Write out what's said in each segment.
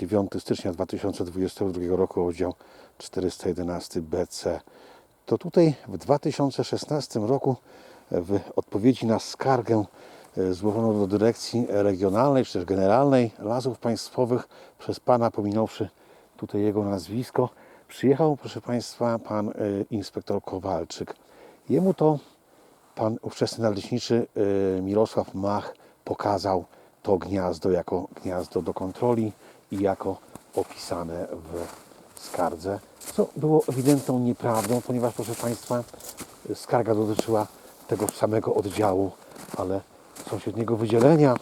9 stycznia 2022 roku, oddział 411 BC. To tutaj w 2016 roku w odpowiedzi na skargę e, złożoną do dyrekcji regionalnej czy też generalnej Lasów Państwowych przez pana, pominąwszy tutaj jego nazwisko, przyjechał, proszę Państwa, pan e, inspektor Kowalczyk. Jemu to pan ówczesny nadleśniczy e, Mirosław Mach pokazał to gniazdo jako gniazdo do kontroli i jako opisane w skardze, co było ewidentną nieprawdą, ponieważ, proszę Państwa, skarga dotyczyła tego samego oddziału, ale sąsiedniego wydzielenia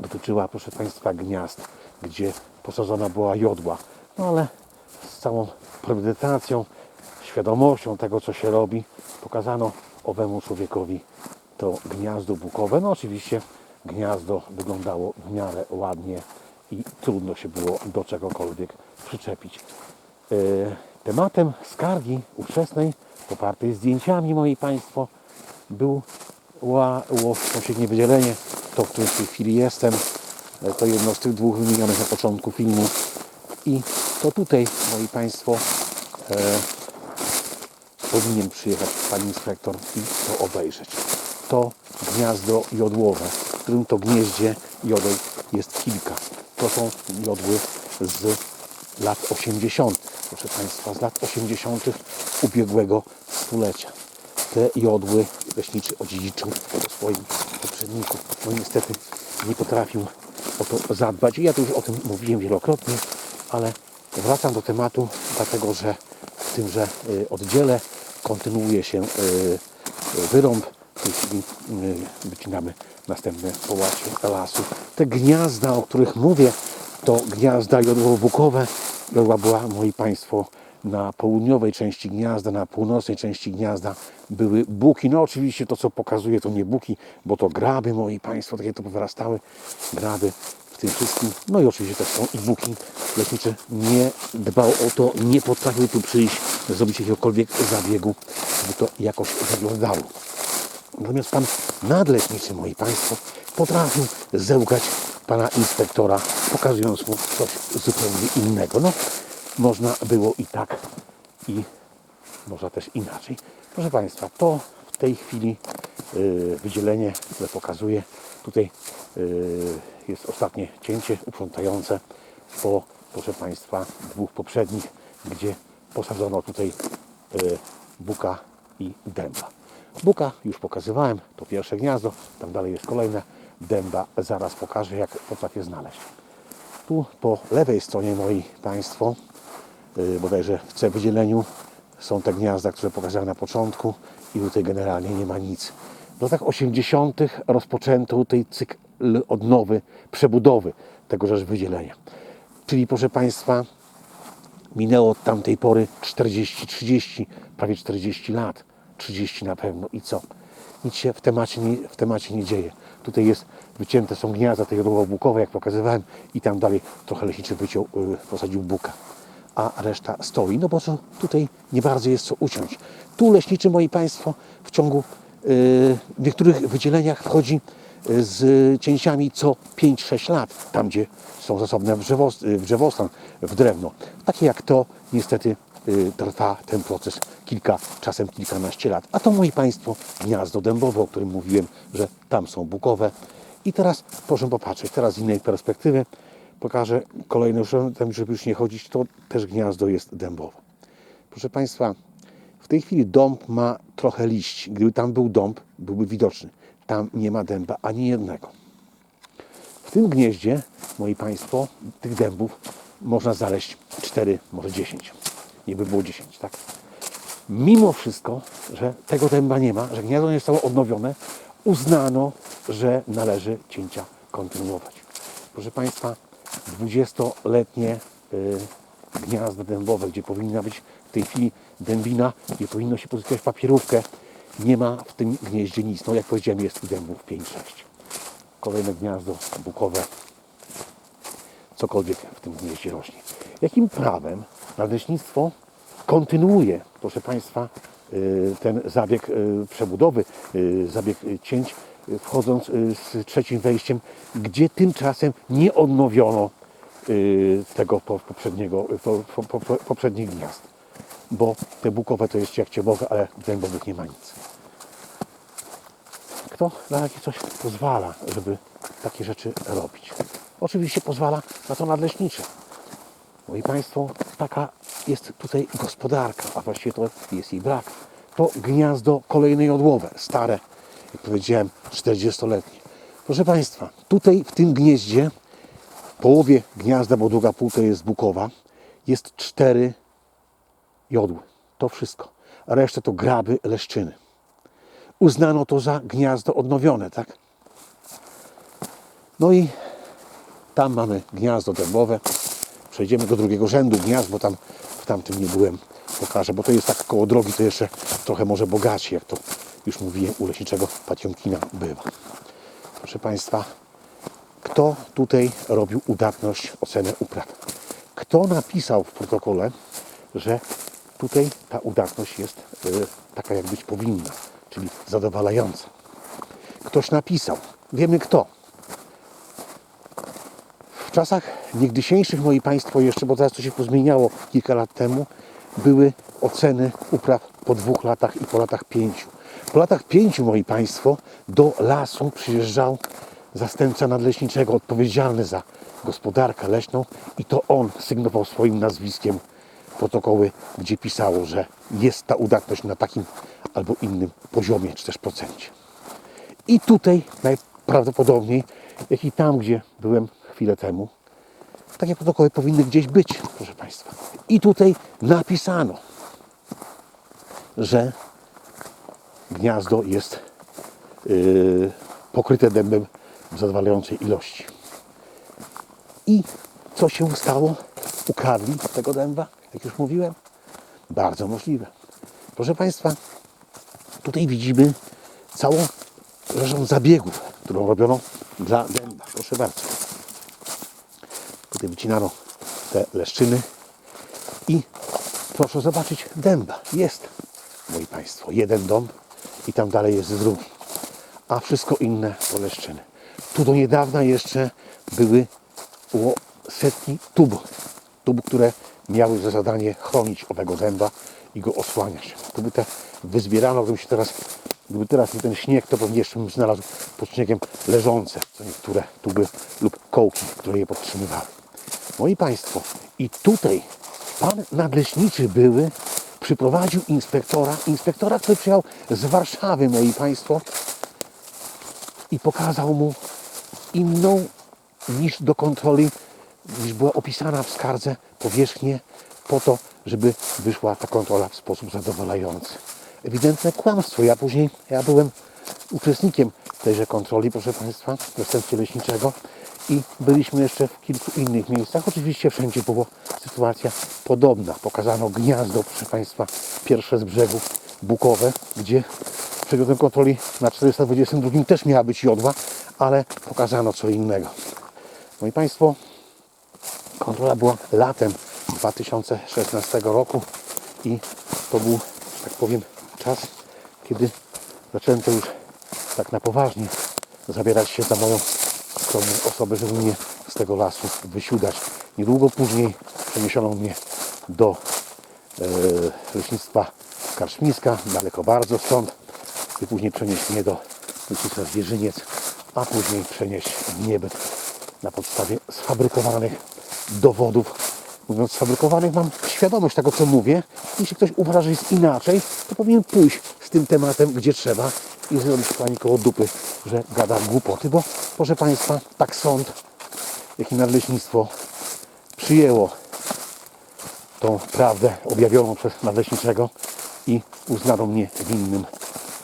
dotyczyła, proszę Państwa, gniazd, gdzie posadzona była jodła. No ale z całą premedytacją, świadomością tego, co się robi, pokazano owemu człowiekowi to gniazdo bukowe. No oczywiście gniazdo wyglądało w miarę ładnie i trudno się było do czegokolwiek przyczepić. E, Tematem skargi ówczesnej, popartej zdjęciami, moi Państwo, był ła, ło, sąsiednie wydzielenie, to w którym w tej chwili jestem. E, To jedno z tych dwóch wymienionych na początku filmu. I to tutaj, moi Państwo, e, powinien przyjechać Pan Inspektor i to obejrzeć. To gniazdo jodłowe, w którym to gnieździe jodeł jest kilka. To są jodły z lat 80. Proszę Państwa, z lat 80. ubiegłego stulecia. Te jodły leśniczy odziedziczył po swoim poprzedniku. No niestety nie potrafił o to zadbać. I ja tu już o tym mówiłem wielokrotnie, ale wracam do tematu, dlatego że w tymże y, oddziale kontynuuje się y, wyrąb. W tej chwili wycinamy następne połacie lasu. Te gniazda, o których mówię, to gniazda jodłowo-bukowe. Jodła była, moi Państwo, na południowej części gniazda, na północnej części gniazda były buki. No oczywiście to, co pokazuje, to nie buki, bo to graby, moi Państwo, takie to wyrastały graby w tym wszystkim. No i oczywiście też są i buki. Leśniczy nie dbał o to, nie potrafił tu przyjść, zrobić jakiegokolwiek zabiegu, by to jakoś wyglądało. Natomiast pan nadleśniczy, moi Państwo, potrafił zełgać pana inspektora, pokazując mu coś zupełnie innego. No, można było i tak, i można też inaczej. Proszę Państwa, to w tej chwili yy, wydzielenie, które pokazuje, tutaj yy, jest ostatnie cięcie uprzątające po, proszę Państwa, dwóch poprzednich, gdzie posadzono tutaj yy, buka i dęba. Buka już pokazywałem, to pierwsze gniazdo, tam dalej jest kolejne. Dęba zaraz pokażę, jak potrafię znaleźć. Tu po lewej stronie, moi Państwo, yy, bodajże w C wydzieleniu są te gniazda, które pokazałem na początku i tutaj generalnie nie ma nic. W latach 80. rozpoczęto tutaj cykl odnowy, przebudowy tegoż wydzielenia. Czyli proszę Państwa, minęło od tamtej pory 40, 30, prawie 40 lat. 30 na pewno. I co? Nic się w temacie nie, w temacie nie dzieje. Tutaj jest, wycięte są gniazda tej bukowe, jak pokazywałem, i tam dalej trochę leśniczy wyciął, yy, posadził buka. A reszta stoi, no bo co, tutaj nie bardzo jest co uciąć. Tu leśniczy, moi Państwo, w ciągu yy, w niektórych wydzieleniach wchodzi yy, z cięciami co 5-6 lat, tam gdzie są zasobne w, drzewos, w drewno. Takie jak to, niestety y, trwa ten proces kilka, czasem kilkanaście lat. A to, moi Państwo, gniazdo dębowe, o którym mówiłem, że tam są bukowe. I teraz proszę popatrzeć, teraz z innej perspektywy pokażę kolejny, tam, żeby już nie chodzić, to też gniazdo jest dębowe. Proszę Państwa, w tej chwili dąb ma trochę liści. Gdyby tam był dąb, byłby widoczny. Tam nie ma dęba ani jednego. W tym gnieździe, moi Państwo, tych dębów można znaleźć 4, może 10. Nie by było 10, tak? Mimo wszystko, że tego dęba nie ma, że gniazdo nie zostało odnowione, uznano, że należy cięcia kontynuować. Proszę Państwa, 20-letnie y, gniazda dębowe, gdzie powinna być w tej chwili dębina, gdzie powinno się pozyskać papierówkę, nie ma w tym gnieździe nic. No jak powiedziałem, jest tych dębów 5-6 kolejne gniazdo bukowe, cokolwiek w tym gnieździe rośnie. Jakim prawem nadleśnictwo kontynuuje, proszę Państwa, y, ten zabieg y, przebudowy, y, zabieg cięć, wchodząc z trzecim wejściem, gdzie tymczasem nie odnowiono tego po- poprzedniego, po, po, po, poprzednich gniazd. Bo te bukowe to jest jak cię Boga, ale dębowych nie ma nic. Kto na takie coś pozwala, żeby takie rzeczy robić? Oczywiście pozwala na to nadleśniczy. Moi Państwo, taka jest tutaj gospodarka, a właściwie to jest jej brak. To gniazdo kolejne jodłowe, stare, jak powiedziałem, 40-letnie. Proszę Państwa, tutaj w tym gnieździe, połowie gniazda, bo druga półka jest bukowa, jest cztery jodły. To wszystko. A resztę to graby, leszczyny. Uznano to za gniazdo odnowione, tak? No i tam mamy gniazdo dębowe. Przejdziemy do drugiego rzędu gniazd, bo tam tamtym nie byłem. Pokażę, bo to jest tak koło drogi, to jeszcze trochę może bogaci, jak to już mówiłem, u leśniczego Patiomkina bywa. Proszę Państwa, kto tutaj robił udatność, ocenę upraw? Kto napisał w protokole, że tutaj ta udatność jest y, taka, jak być powinna, czyli zadowalająca? Ktoś napisał. Wiemy kto. W czasach niegdysiejszych, moi Państwo, jeszcze, bo teraz to się pozmieniało kilka lat temu, były oceny upraw po dwóch latach i po latach pięciu. Po latach pięciu, moi Państwo, do lasu przyjeżdżał zastępca nadleśniczego odpowiedzialny za gospodarkę leśną i to on sygnował swoim nazwiskiem protokoły, gdzie pisało, że jest ta udatność na takim albo innym poziomie, czy też procencie. I tutaj najprawdopodobniej, jak i tam, gdzie byłem chwilę temu, takie protokoły powinny gdzieś być, proszę Państwa. I tutaj napisano, że gniazdo jest yy, pokryte dębem w zadowalającej ilości. I co się stało? Ukradli tego dęba, jak już mówiłem? Bardzo możliwe. Proszę Państwa, tutaj widzimy całą rzeszę zabiegów, którą robiono dla dęba. Proszę bardzo. Tutaj wycinano te leszczyny i proszę zobaczyć dęba. Jest, moi Państwo, jeden dom i tam dalej jest drugi. A wszystko inne to leszczyny. Tu do niedawna jeszcze były setki tub. Tub, które miały za zadanie chronić owego dęba i go osłaniać. To by te wyzbierano, gdyby się teraz, gdyby teraz ten śnieg, to pewnie jeszcze bym znalazł pod śniegiem leżące, niektóre tuby lub kołki, które je podtrzymywały. Moi Państwo, i tutaj pan nadleśniczy były przyprowadził inspektora, inspektora, który przyjechał z Warszawy, moi Państwo, i pokazał mu inną niż do kontroli, niż była opisana w skardze powierzchnię po to, żeby wyszła ta kontrola w sposób zadowalający. Ewidentne kłamstwo. Ja później, ja byłem uczestnikiem tejże kontroli, proszę Państwa, w zastępstwie leśniczego i byliśmy jeszcze w kilku innych miejscach. Oczywiście wszędzie była sytuacja podobna. Pokazano gniazdo, proszę Państwa, pierwsze z brzegów bukowe, gdzie przedmiotem kontroli na 422 też miała być jodła, ale pokazano co innego. Moi Państwo, kontrola była latem 2016 roku i to był, tak powiem, czas, kiedy zacząłem to już tak na poważnie zabierać się za moją skromną osobę, żeby mnie z tego lasu wysiudać. Niedługo później przeniesiono mnie do e, leśnictwa Karszmiska, daleko bardzo stąd. I później przenieść mnie do leśnictwa Zwierzyniec, a później przenieść w na podstawie sfabrykowanych dowodów. Mówiąc sfabrykowanych, mam świadomość tego, co mówię. Jeśli ktoś uważa, że jest inaczej, to powinien pójść z tym tematem, gdzie trzeba i zrobić pani koło dupy, że gada głupoty, bo proszę Państwa, tak sąd, jak i nadleśnictwo przyjęło tą prawdę objawioną przez nadleśniczego i uznano mnie winnym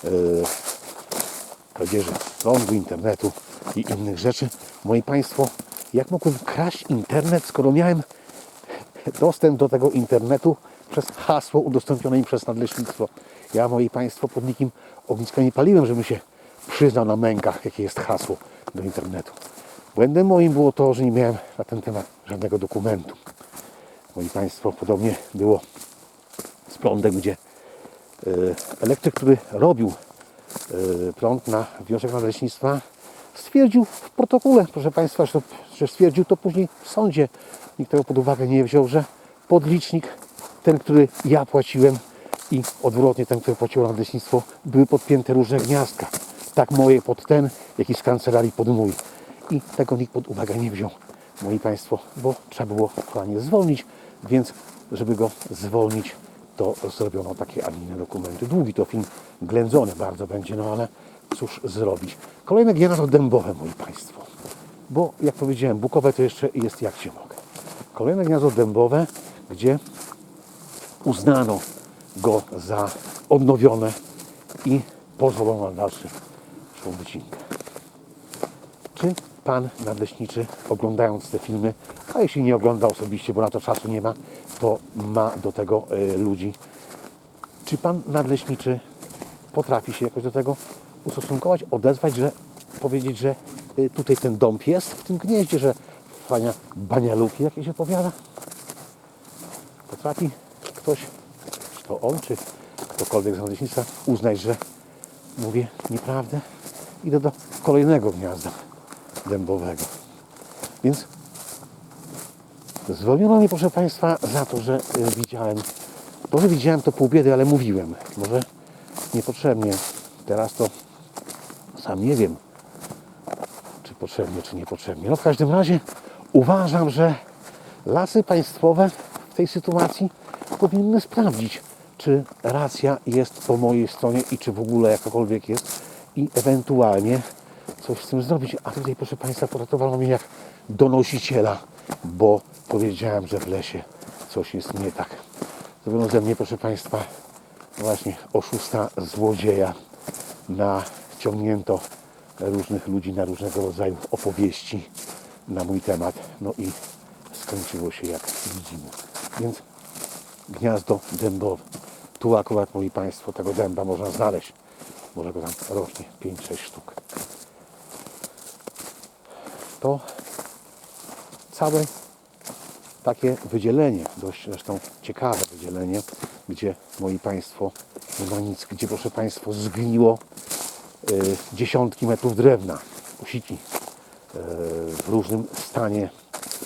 yy, kradzieży prądu, internetu i innych rzeczy. Moi Państwo, jak mogłem kraść internet, skoro miałem dostęp do tego internetu przez hasło udostępnione mi przez nadleśnictwo. Ja, moi Państwo, pod nikim ogniska nie paliłem, żebym się przyznał na mękach, jakie jest hasło do internetu. Błędem moim było to, że nie miałem na ten temat żadnego dokumentu. Moi Państwo, podobnie było z prądem, gdzie e, elektryk, który robił e, prąd na wniosek nadleśnictwa, stwierdził w protokole, proszę Państwa, że, że stwierdził to później w sądzie. Nikt tego pod uwagę nie wziął, że podlicznik, ten, który ja płaciłem i odwrotnie ten, który płaciło nadleśnictwo, były podpięte różne gniazdka. Tak moje pod ten, jak i z kancelarii pod mój. I tego nikt pod uwagę nie wziął, moi Państwo, bo trzeba było planie zwolnić, więc żeby go zwolnić, to zrobiono takie, a inne dokumenty. Długi to film, ględzony bardzo będzie, no ale cóż zrobić. Kolejne gniazdo dębowe, moi Państwo. Bo jak powiedziałem, bukowe to jeszcze jest jak się mogę. Kolejne gniazdo dębowe, gdzie uznano go za odnowione i pozwolono na dalszą wycinkę. Czy pan nadleśniczy, oglądając te filmy, a jeśli nie ogląda osobiście, bo na to czasu nie ma, to ma do tego y, ludzi. Czy pan nadleśniczy potrafi się jakoś do tego ustosunkować, odezwać, że powiedzieć, że y, tutaj ten dąb jest w tym gnieździe, że fajna banialuki jakieś opowiada? Potrafi ktoś, czy to on, czy ktokolwiek z nadleśnictwa uznać, że mówię nieprawdę? Idę do kolejnego gniazda dębowego. Więc zwolniono mnie, proszę Państwa, za to, że y, widziałem, może widziałem to pół biedy, ale mówiłem. Może niepotrzebnie. Teraz to sam nie wiem, czy potrzebnie, czy niepotrzebnie. No w każdym razie uważam, że lasy państwowe w tej sytuacji powinny sprawdzić, czy racja jest po mojej stronie i czy w ogóle jakakolwiek jest i ewentualnie coś z tym zrobić. A tutaj, proszę Państwa, potraktowano mnie jak donosiciela, bo powiedziałem, że w lesie coś jest nie tak. Zrobiono ze mnie, proszę Państwa, właśnie oszusta, złodzieja. Naciągnięto różnych ludzi na różnego rodzaju opowieści na mój temat. No i skończyło się jak widzimy. Więc gniazdo dębowe. Tu akurat, moi Państwo, tego dęba można znaleźć. Może go tam rośnie. 5-6 sztuk. To całe takie wydzielenie, dość zresztą ciekawe wydzielenie, gdzie moi Państwo, nie ma nic, gdzie proszę Państwo zgniło y, dziesiątki metrów drewna, osiki y, w różnym stanie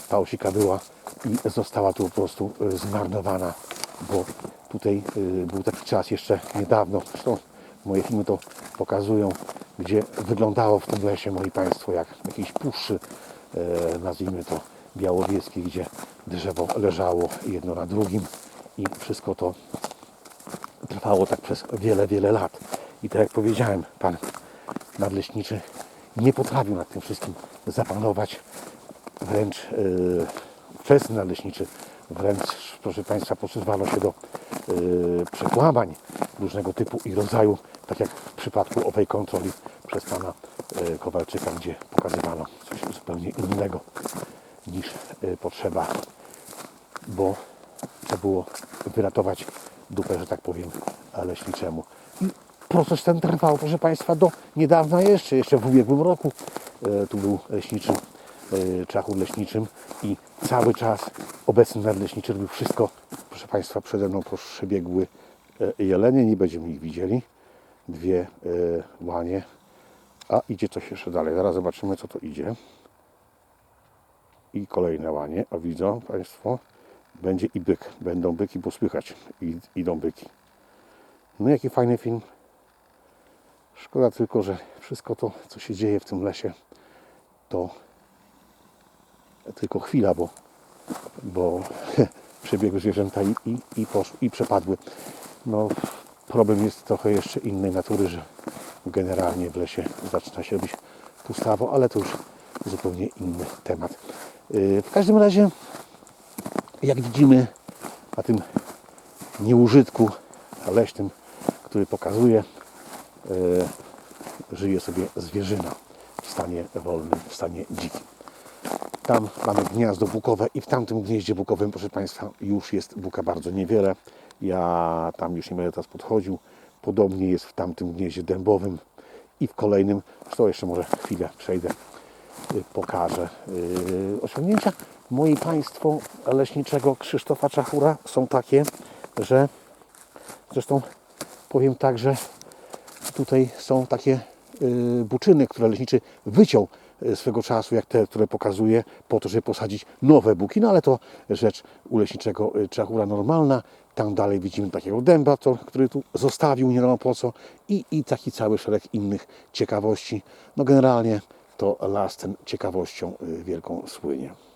ta osika była i została tu po prostu y, zmarnowana, bo tutaj y, był taki czas jeszcze niedawno, zresztą moje filmy to pokazują, gdzie wyglądało w tym lesie, moi Państwo, jak jakiejś puszczy, e, nazwijmy to białowieskiej, gdzie drzewo leżało jedno na drugim i wszystko to trwało tak przez wiele, wiele lat. I tak jak powiedziałem, pan nadleśniczy nie potrafił nad tym wszystkim zapanować, wręcz yy, wczesny nadleśniczy, wręcz, proszę Państwa, posuwano się do yy, przekłamań różnego typu i rodzaju, tak jak w przypadku owej kontroli przez pana yy, Kowalczyka, gdzie pokazywano coś zupełnie innego niż yy, potrzeba, bo trzeba było wyratować dupę, że tak powiem, leśniczemu. I proces ten trwał, proszę Państwa, do niedawna jeszcze, jeszcze w ubiegłym roku e, tu był leśniczy, e, czachur leśniczym i cały czas obecny nadleśniczy robił wszystko. Proszę Państwa, przede mną przebiegły e, jelenie, nie będziemy ich widzieli. Dwie e, łanie, a idzie coś jeszcze dalej. Zaraz zobaczymy, co to idzie. I kolejne łanie, a widzą Państwo, będzie i byk. Będą byki, bo słychać i, idą byki. No jaki fajny film. Szkoda tylko, że wszystko to, co się dzieje w tym lesie, to tylko chwila, bo, bo przebiegły zwierzęta i, i, i, poszły, i przepadły. No, problem jest trochę jeszcze innej natury, że generalnie w lesie zaczyna się robić pustawo, ale to już zupełnie inny temat. Yy, W każdym razie, jak widzimy na tym nieużytku leśnym, który pokazuje, e, żyje sobie zwierzyna w stanie wolnym, w stanie dzikim. Tam mamy gniazdo bukowe i w tamtym gnieździe bukowym, proszę Państwa, już jest buka bardzo niewiele. Ja tam już nie będę teraz podchodził. Podobnie jest w tamtym gnieździe dębowym i w kolejnym, zresztą jeszcze może chwilę przejdę, y, pokażę. Y, Osiągnięcia moi Państwo leśniczego Krzysztofa Czachura są takie, że zresztą powiem tak, że tutaj są takie y, buczyny, które leśniczy wyciął swego czasu, jak te, które pokazuje, po to, żeby posadzić nowe buki, no ale to rzecz u leśniczego y, Czachura normalna. Tam dalej widzimy takiego dęba, to, który tu zostawił, nie wiadomo po co i, i taki cały szereg innych ciekawości. No generalnie to las ten ciekawością y, wielką słynie.